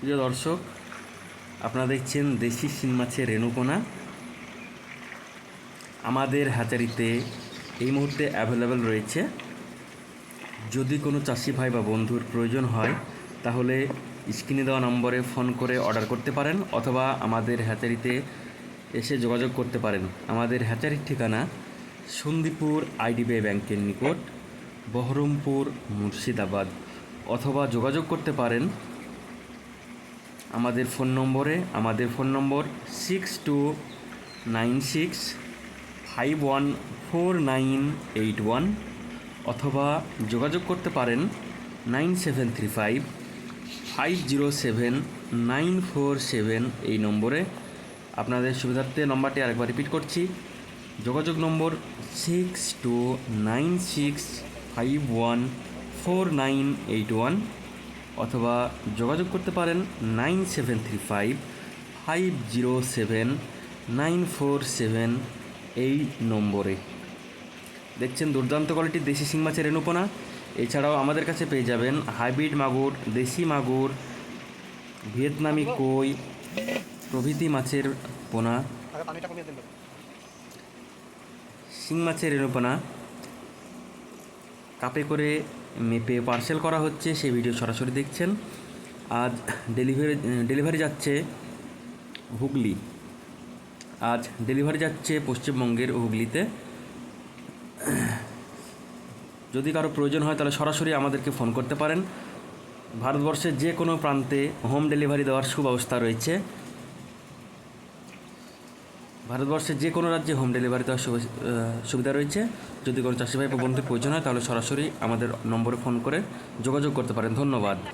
প্রিয় দর্শক, আপনারা দেখছেন দেশি শিং মাছের রেণুপোনা আমাদের হ্যাচারিতে এই মুহূর্তে অ্যাভেলেবেল রয়েছে। যদি কোনো চাষি ভাই বা বন্ধুর প্রয়োজন হয়, তাহলে স্ক্রিনে দেওয়া নম্বরে ফোন করে অর্ডার করতে পারেন অথবা আমাদের হ্যাচারিতে এসে যোগাযোগ করতে পারেন। আমাদের হ্যাচারির ঠিকানা সন্দীপুর আইডিবিআই ব্যাংকের নিকট, বহরমপুর মুর্শিদাবাদ। অথবা যোগাযোগ করতে পারেন আমাদের ফোন নম্বরে, আমাদের ফোন নম্বর six two nine six five one four nine eight one অথবা যোগাযোগ করতে পারেন nine seven three five five zero seven nine four seven এই নম্বরে। আপনাদের সুবিধার্থে নম্বরটি আরেকবার রিপিট করছি। যোগাযোগ নম্বর six two nine six five one four nine eight one অথবা যোগাযোগ করতে পারেন nine seven three five five zero seven nine four seven এই নম্বরে। দেখছেন দুর্দান্ত কোয়ালিটির দেশি শিং মাছের রেণুপোনা। এছাড়াও আমাদের কাছে পেয়ে যাবেন হাইব্রিড মাগুর, দেশি মাগুর, ভিয়েতনামি কই, প্রভৃতি মাছের পোনা। শিং মাছের রেণুপোনা। কাপে করে মেপে পার্সেল করা হচ্ছে, সেই ভিডিও সরাসরি দেখছেন। আজ ডেলিভারি ডেলিভারি যাচ্ছে হুগলি। আজ ডেলিভারি যাচ্ছে পশ্চিমবঙ্গের হুগলিতে। যদি কারও প্রয়োজন হয়, তাহলে সরাসরি আমাদেরকে ফোন করতে পারেন। ভারতবর্ষের যে কোনো প্রান্তে হোম ডেলিভারি দেওয়ার সুব্যবস্থা রয়েছে। ভারতবর্ষের যে কোনো রাজ্যে হোম ডেলিভারি দেওয়ার সুবে- সুবিধা রয়েছে। যদি কোনো চাষি ভাই বা বন্ধুর প্রয়োজন হয়, তাহলে সরাসরি আমাদের নম্বরে ফোন করে যোগাযোগ করতে পারেন। ধন্যবাদ।